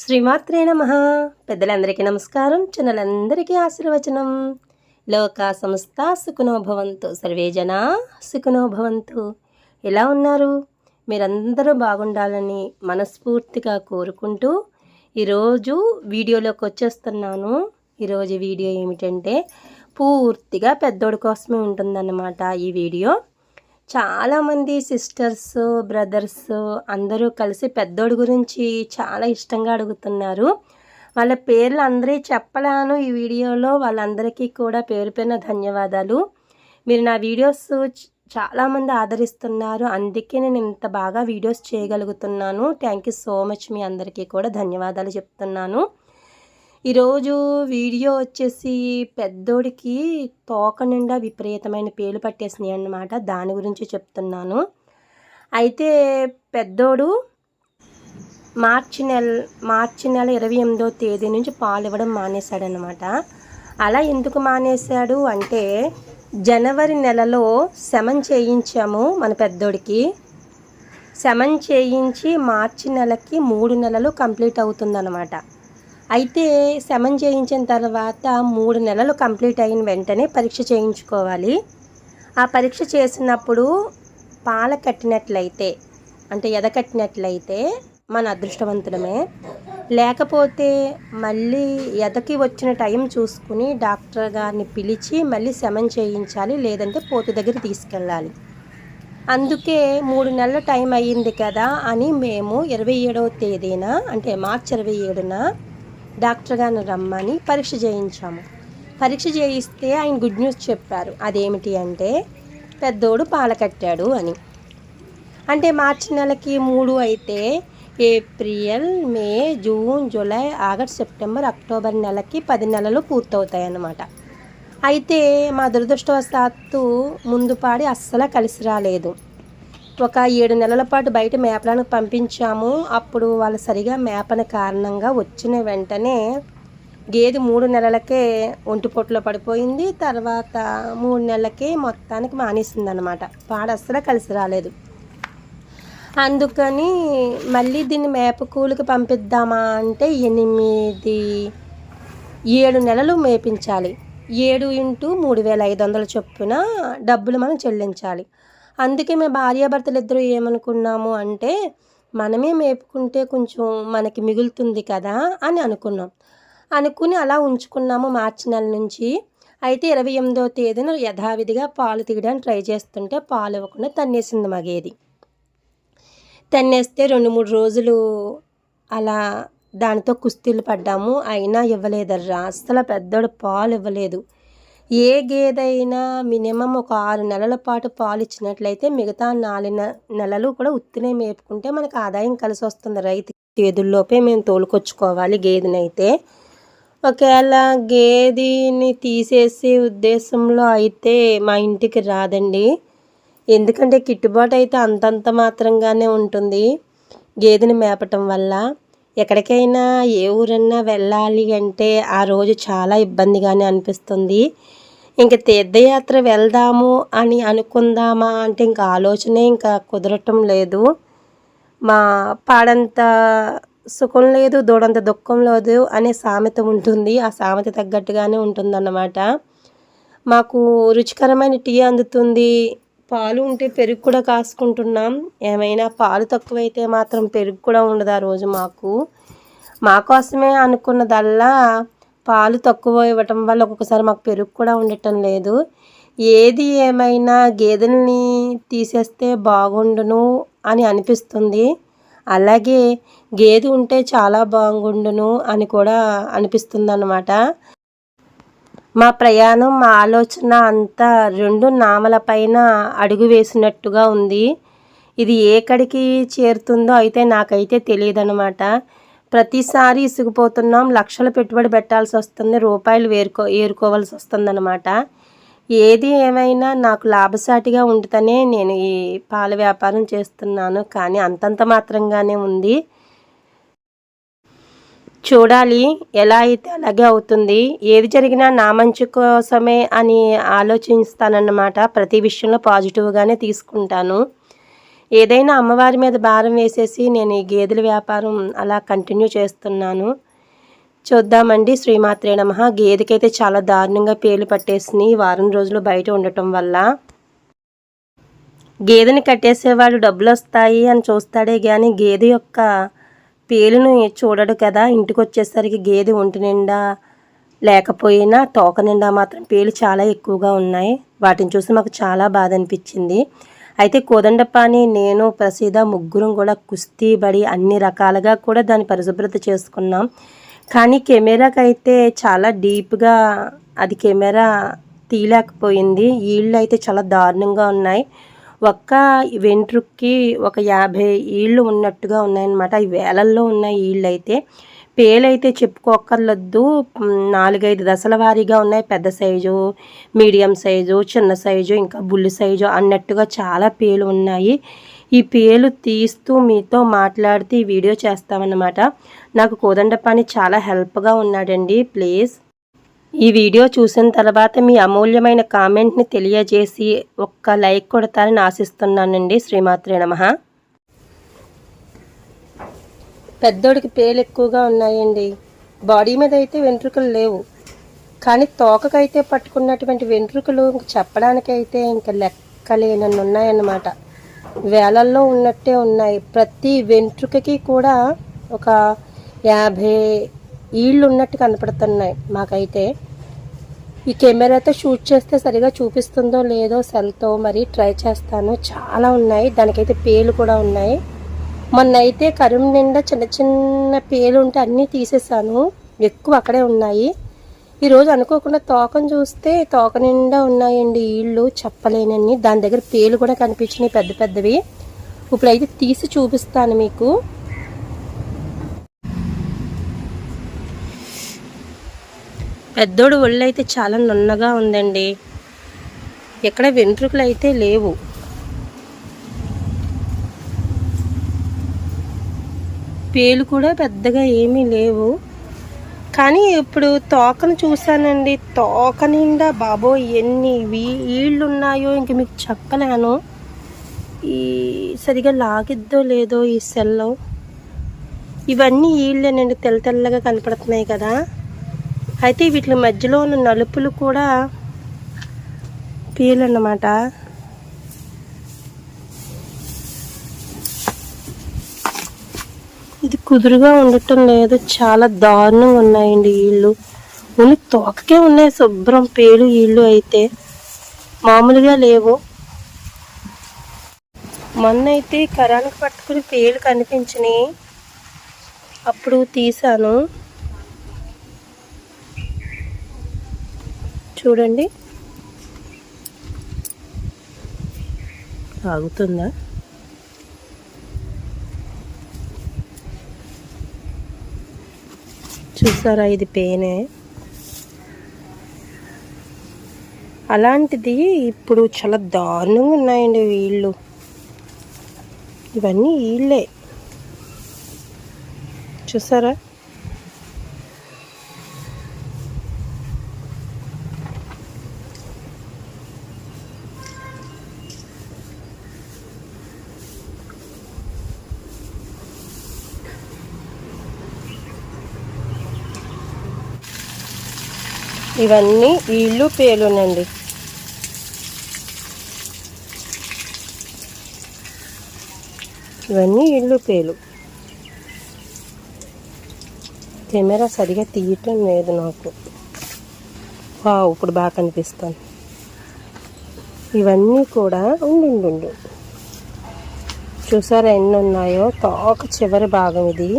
శ్రీమాత్రే నమ. పెద్దలందరికీ నమస్కారం చిన్నలందరికీ ఆశీర్వచనం. లోక సంస్థ సుఖనోభవంతు సర్వే జన ఎలా ఉన్నారు? మీరందరూ బాగుండాలని మనస్ఫూర్తిగా కోరుకుంటూ ఈరోజు వీడియోలోకి వచ్చేస్తున్నాను. ఈరోజు వీడియో ఏమిటంటే పూర్తిగా పెద్దోడి కోసమే ఉంటుందన్నమాట ఈ వీడియో. చాలామంది సిస్టర్స్ బ్రదర్స్ అందరూ కలిసి పెద్దోడి గురించి చాలా ఇష్టంగా అడుగుతున్నారు. వాళ్ళ పేర్లు అందరి చెప్పలేను ఈ వీడియోలో. వాళ్ళందరికీ కూడా పేరు పైన ధన్యవాదాలు. మీరు నా వీడియోస్ చాలామంది ఆదరిస్తున్నారు. అందుకే నేను ఇంత బాగా వీడియోస్ చేయగలుగుతున్నాను. థ్యాంక్ యూ సో మచ్ మీ అందరికీ కూడా ధన్యవాదాలు చెప్తున్నాను. ఈరోజు వీడియో వచ్చేసి పెద్దోడికి తోక నిండా విపరీతమైన పేలు పట్టేసినాయి అన్నమాట. దాని గురించి చెప్తున్నాను. అయితే పెద్దోడు మార్చి నెల మార్చి నెల ఇరవై ఎనిమిదో తేదీ నుంచి పాలు ఇవ్వడం మానేశాడనమాట అలా ఎందుకు మానేశాడు అంటే జనవరి నెలలో శమన్ చేయించాము మన పెద్దోడికి. శమన్ చేయించి మార్చి నెలకి మూడు నెలలు కంప్లీట్ అవుతుందన్నమాట. అయితే శమన్ చేయించిన తర్వాత మూడు నెలలు కంప్లీట్ అయిన వెంటనే పరీక్ష చేయించుకోవాలి. ఆ పరీక్ష చేసినప్పుడు పాల కట్టినట్లయితే అంటే ఎదకట్టినట్లయితే మన అదృష్టవంతులమే. లేకపోతే మళ్ళీ ఎదకి వచ్చిన టైం చూసుకుని డాక్టర్ గారిని పిలిచి మళ్ళీ శమన్ చేయించాలి లేదంటే పోతు దగ్గర తీసుకెళ్ళాలి. అందుకే మూడు నెలల టైం అయ్యింది కదా అని మేము ఇరవై ఏడవ తేదీన అంటే మార్చి ఇరవై ఏడున డాక్టర్ గారిని రమ్మని పరీక్ష చేయించాము. పరీక్ష చేయిస్తే ఆయన గుడ్ న్యూస్ చెప్పారు. అదేమిటి అంటే పెద్దోడు పాల కట్టాడు అని. అంటే మార్చి నెలకి మూడు అయితే April May June July August September October నెలకి పది నెలలు పూర్తవుతాయి అన్నమాట అయితే మా దురదృష్టవశాత్తు ముందు పాడి అస్సలు కలిసి రాలేదు. ఒక ఏడు నెలల పాటు బయట మేపడానికి పంపించాము. అప్పుడు వాళ్ళు సరిగా మేపన కారణంగా వచ్చిన వెంటనే గేదె మూడు నెలలకే ఒంటిపొట్టులో పడిపోయింది. తర్వాత మూడు నెలలకే మొత్తానికి మానేసింది అనమాట పాడ అస్సలు కలిసి రాలేదు. అందుకని మళ్ళీ దీన్ని మేపకూలికి పంపిద్దామా అంటే ఎనిమిది ఏడు నెలలు మేపించాలి. ఏడు ఇంటూ మూడు వేల ఐదు వందల చొప్పున డబ్బులు మనం చెల్లించాలి. అందుకే మేము భార్యాభర్తలు ఇద్దరు ఏమనుకున్నాము అంటే మనమే మేపుకుంటే కొంచెం మనకి మిగులుతుంది కదా అని అనుకున్నాం. అనుకుని అలా ఉంచుకున్నాము మార్చి నెల నుంచి. అయితే ఇరవై ఎనిమిదో తేదీన యథావిధిగా పాలు తీయడానికి ట్రై చేస్తుంటే పాలు ఇవ్వకుండా తన్నేసింది మగేది. తన్నేస్తే రెండు మూడు రోజులు అలా దానితో కుస్తీలు పడ్డాము. అయినా ఇవ్వలేదర్రా. అస్సలు పెద్దోడు పాలు ఇవ్వలేదు. ఏ గేదైనా మినిమం ఒక ఆరు నెలల పాటు పాలు ఇచ్చినట్లయితే మిగతా నాలుగు నె- నెలలు కూడా ఉత్తినే మేపుకుంటే మనకు ఆదాయం కలిసి వస్తుంది రైతు గేదెల్లోపే మేము తోలుకొచ్చుకోవాలి గేదెనైతే. ఒకవేళ గేదెని తీసేసే ఉద్దేశంలో అయితే మా ఇంటికి రాదండి. ఎందుకంటే కిట్టుబాటు అయితే అంతంత మాత్రంగానే ఉంటుంది గేదెని మేపటం వల్ల. ఎక్కడికైనా ఏ ఊరన్నా వెళ్ళాలి అంటే ఆ రోజు చాలా ఇబ్బందిగానే అనిపిస్తుంది. ఇంక తీర్థయాత్ర వెళ్దాము అని అనుకుందామా అంటే ఇంకా ఆలోచనే ఇంకా కుదరటం లేదు. మా పాడంత సుఖం లేదు దూడంత దుఃఖం లేదు అనే సామెత ఉంటుంది. ఆ సామెత తగ్గట్టుగానే ఉంటుందన్నమాట. మాకు రుచికరమైన టీ అందుతుంది. పాలు ఉంటే పెరుగు కూడా కాసుకుంటున్నాం. ఏమైనా పాలు తక్కువైతే మాత్రం పెరుగు కూడా ఉండదు ఆ రోజు మాకు. మా కోసమే అనుకున్నదల్లా పాలు తక్కువ ఇవ్వటం వల్ల ఒక్కొక్కసారి మాకు పెరుగు కూడా ఉండటం లేదు. ఏది ఏమైనా గేదెల్ని తీసేస్తే బాగుండును అని అనిపిస్తుంది. అలాగే గేదె ఉంటే చాలా బాగుండును అని కూడా అనిపిస్తుంది అన్నమాట మా ప్రయాణం మా ఆలోచన అంతా రెండు నామల పైన అడుగు వేసినట్టుగా ఉంది. ఇది ఏ కడికి చేరుతుందో అయితే నాకైతే తెలియదు అన్నమాట ప్రతిసారి ఇసుకుపోతున్నాం లక్షలు పెట్టుబడి పెట్టాల్సి వస్తుంది రూపాయలు వేరుకో ఏరుకోవాల్సి వస్తుందన్నమాట. ఏది ఏమైనా నాకు లాభసాటిగా ఉంటుందనే నేను ఈ పాల వ్యాపారం చేస్తున్నాను కానీ అంతంత మాత్రంగానే ఉంది. చూడాలి ఎలా అయితే అలాగే అవుతుంది ఏది జరిగినా నా మంచి కోసమే అని ఆలోచిస్తానన్నమాట. ప్రతి విషయంలో పాజిటివ్గానే తీసుకుంటాను. ఏదైనా అమ్మవారి మీద భారం వేసేసి నేను ఈ గేదెల వ్యాపారం అలా కంటిన్యూ చేస్తున్నాను. చూద్దామండి. శ్రీమాత్రే నమ. గేదెకైతే చాలా దారుణంగా పేలు పట్టేసినాయి వారం రోజులు బయట ఉండటం వల్ల. గేదెని కట్టేసేవాడు డబ్బులు వస్తాయి అని చూస్తాడే కానీ గేదె యొక్క పేలును చూడడు కదా. ఇంటికి వచ్చేసరికి గేదె ఒంటి నిండా లేకపోయినా తోక నిండా మాత్రం పేలు చాలా ఎక్కువగా ఉన్నాయి. వాటిని చూసి మాకు చాలా బాధ అనిపించింది. అయితే కోదండపాని నేను ప్రసీద ముగ్గురం కూడా కుస్తీ బడి అన్ని రకాలుగా కూడా దాన్ని పరిశుభ్రత చేసుకున్నాం. కానీ కెమెరాకి అయితే చాలా డీప్గా అది కెమెరా తీయలేకపోయింది. ఈళ్ళు అయితే చాలా దారుణంగా ఉన్నాయి. ఒక్క వెంట్రుక్కి ఒక యాభై ఈళ్ళు ఉన్నట్టుగా ఉన్నాయన్నమాట. అవి వేలల్లో ఉన్నాయి ఈళ్ళు అయితే. పేలైతే చెప్పుకోక్కర్లొద్దు. నాలుగైదు దశల వారీగా ఉన్నాయి. పెద్ద సైజు మీడియం సైజు చిన్న సైజు ఇంకా బుల్లి సైజు అన్నట్టుగా చాలా పేలు ఉన్నాయి. ఈ పేలు తీస్తూ మీతో మాట్లాడుతూ ఈ వీడియో చేస్తామన్నమాట. నాకు కోదండపాని చాలా హెల్ప్గా ఉన్నాడండి. ప్లీజ్. ఈ వీడియో చూసిన తర్వాత మీ అమూల్యమైన కామెంట్ని తెలియజేసి ఒక్క లైక్ కొడతారని ఆశిస్తున్నానండి. శ్రీమాత్రే నమః. పెద్దోడికి పేలు ఎక్కువగా ఉన్నాయండి. బాడీ మీద అయితే వెంట్రుకలు లేవు. కానీ తోకకైతే పట్టుకున్నటువంటి వెంట్రుకలు చెప్పడానికైతే ఇంకా లెక్కలేనన్ని ఉన్నాయన్నమాట. వేలల్లో ఉన్నట్టే ఉన్నాయి. ప్రతి వెంట్రుకకి కూడా ఒక యాభై ఈళ్ళు ఉన్నట్టు కనపడుతున్నాయి మాకైతే. ఈ కెమెరాతో షూట్ చేస్తే సరిగా చూపిస్తుందో లేదో సెల్తో మరి ట్రై చేస్తాను. చాలా ఉన్నాయి. దానికైతే పేలు కూడా ఉన్నాయి. మొన్న అయితే కరుం నిండా చిన్న చిన్న పేలు ఉంటే అన్నీ తీసేసాను. ఎక్కువ అక్కడే ఉన్నాయి. ఈరోజు అనుకోకుండా తోకను చూస్తే తోక నిండా ఉన్నాయండి ఈళ్ళు చెప్పలేనని దాని దగ్గర పేలు కూడా కనిపించినాయి పెద్ద పెద్దవి. ఇప్పుడైతే తీసి చూపిస్తాను మీకు. పెద్దోడు ఒళ్ళు అయితే చాలా నున్నగా ఉందండి. ఎక్కడ వెంట్రుకలు అయితే లేవు. పేలు కూడా పెద్దగా ఏమీ లేవు. కానీ ఇప్పుడు తోకను చూశానండి. తోక నిండా బాబో ఎన్ని వీ- ఈళ్ళు ఉన్నాయో ఇంక మీకు చెప్పలేను. ఈ సరిగా లాగిద్దో లేదో ఈ సెల్లో. ఇవన్నీ ఈళ్ళేనండి తెల్ల తెల్లగా కనపడుతున్నాయి కదా. అయితే వీటి మధ్యలో ఉన్న నలుపులు కూడా పీలన్నమాట. ఇది కుదురుగా ఉండటం లేదు. చాలా దారుణంగా ఉన్నాయండి ఇళ్ళు ఓన్లీ తోకకే ఉన్నాయి శుభ్రం. పేలు ఇళ్ళు అయితే. మామూలుగా లేవు. మొన్న అయితే కరానికి పట్టుకుని పేలు కనిపించినాయి. అప్పుడు తీసాను చూడండి. ఆగుతుందా? చూసారా ఇది పేనే అలాంటిది ఇప్పుడు చాలా దారుణంగా ఉన్నాయండి వీళ్ళు. ఇవన్నీ వీళ్ళే. చూసారా? ఇవన్నీ వీళ్ళు పేలునండి. ఇవన్నీ ఇళ్ళు పేలు. కెమెరా సరిగా తీయటం లేదు నాకు. వా ఇప్పుడు బాగా కనిపిస్తాను ఇవన్నీ కూడా ఉండు ఉండు చూసారా ఎన్ని ఉన్నాయో? తోక చివరి భాగం ఇది.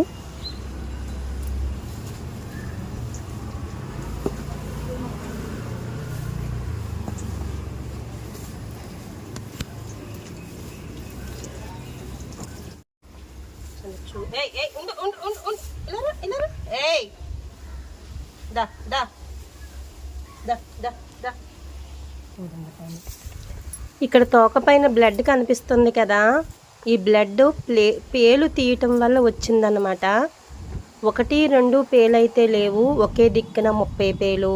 ఇక్కడ తోక పైన బ్లడ్ కనిపిస్తుంది కదా. ఈ బ్లడ్ ప్లే పేలు తీయటం వల్ల వచ్చిందన్నమాట. ఒకటి రెండు పేలు అయితే లేవు. ఒకే దిక్కున ముప్పై పేలు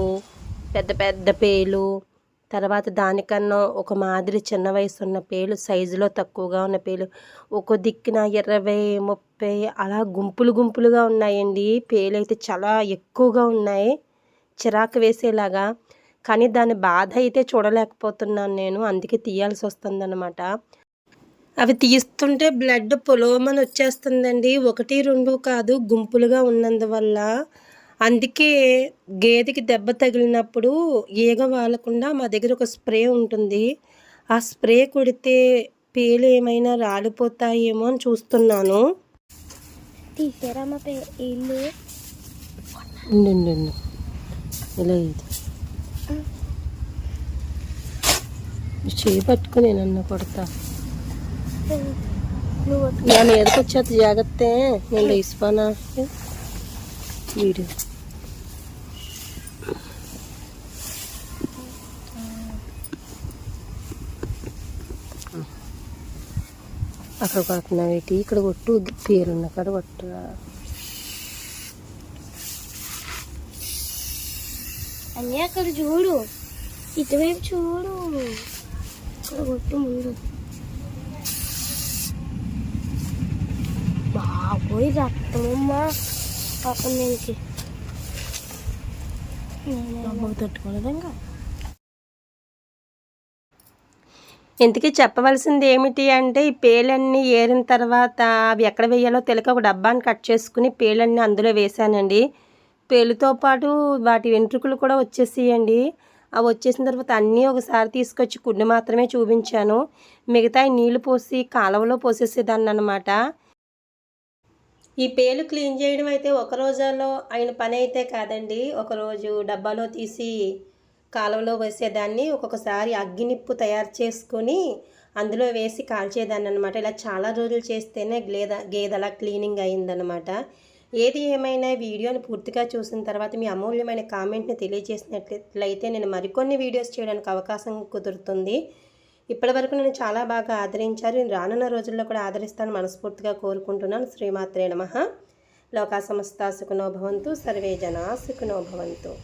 పెద్ద పెద్ద పేలు. తర్వాత దానికన్నా ఒక మాదిరి చిన్న వయసు ఉన్న పేలు సైజులో తక్కువగా ఉన్న పేలు. ఒక దిక్కున ఇరవై ముప్పై అలా గుంపులు గుంపులుగా ఉన్నాయండి. పేలు అయితే చాలా ఎక్కువగా ఉన్నాయి. చిరాకు వేసేలాగా కానీ దాని బాధ అయితే చూడలేకపోతున్నాను నేను. అందుకే తీయాల్సి వస్తుందన్నమాట అవి తీస్తుంటే బ్లడ్ పొలోమని వచ్చేస్తుందండి. ఒకటి రెండు కాదు గుంపులుగా ఉన్నందువల్ల. అందుకే గేదెకి దెబ్బ తగిలినప్పుడు ఈగ వాలకుండా మా దగ్గర ఒక స్ప్రే ఉంటుంది. ఆ స్ప్రే కొడితే పేలు ఏమైనా రాలిపోతాయేమో అని చూస్తున్నాను. తీసారమ్మ పే ఇల్లు. ఇలా ఇది. చేయి పట్టుకుని నన్ను కొడతా. నా మీదకి వచ్చేది జాగ్రత్త నేను లేచిపోనా? వీడు. అక్కడ కొడుతున్నావు ఏంటి? ఇక్కడ కొట్టు పేరున్న కాడ కొట్టురా అన్నీ అక్కడ చూడు. ఇటువైపు చూడు. కొట్టు ముందు. బాబోయ్ రక్తమమ్మా. పాపం దీనికి. బాబు తట్టుకోలేదు ఇంకా? ఇంతకీ చెప్పవలసింది ఏమిటి అంటే ఈ పేలన్నీ ఏరిన తర్వాత అవి ఎక్కడ వేయాలో తెలియక ఒక డబ్బాని కట్ చేసుకుని పేలన్నీ అందులో వేసానండి పేలుతో పాటు వాటి వెంట్రుకలు కూడా వచ్చేసేయండి. అవి వచ్చేసిన తర్వాత అన్నీ ఒకసారి తీసుకొచ్చి కుడ్డు మాత్రమే చూపించాను. మిగతా నీళ్ళు పోసి కాలువలో పోసేసేదాన్ని అనమాట ఈ పేలు క్లీన్ చేయడం అయితే ఒక రోజులో అయిన పని అయితే కాదండి. ఒకరోజు డబ్బాలో తీసి కాలువలో వేసేదాన్ని ఒక్కొక్కసారి అగ్గినిప్పు తయారు చేసుకొని అందులో వేసి కాల్చేదాన్ని అనమాట ఇలా చాలా రోజులు చేస్తేనే గేద గేదె అలా క్లీనింగ్ అయిందనమాట ఏది ఏమైనా వీడియోని పూర్తిగా చూసిన తర్వాత మీ అమూల్యమైన కామెంట్ని తెలియజేసినట్లయితే నేను మరికొన్ని వీడియోస్ చేయడానికి అవకాశం కుదురుతుంది. ఇప్పటివరకు నేను చాలా బాగా ఆదరించారు. నేను రానున్న రోజుల్లో కూడా ఆదరిస్తాను మనస్ఫూర్తిగా కోరుకుంటున్నాను. శ్రీమాత్రే నమ. లోకా సమస్త సుఖనోభవంతు సర్వే జనా సుఖనోభవంతు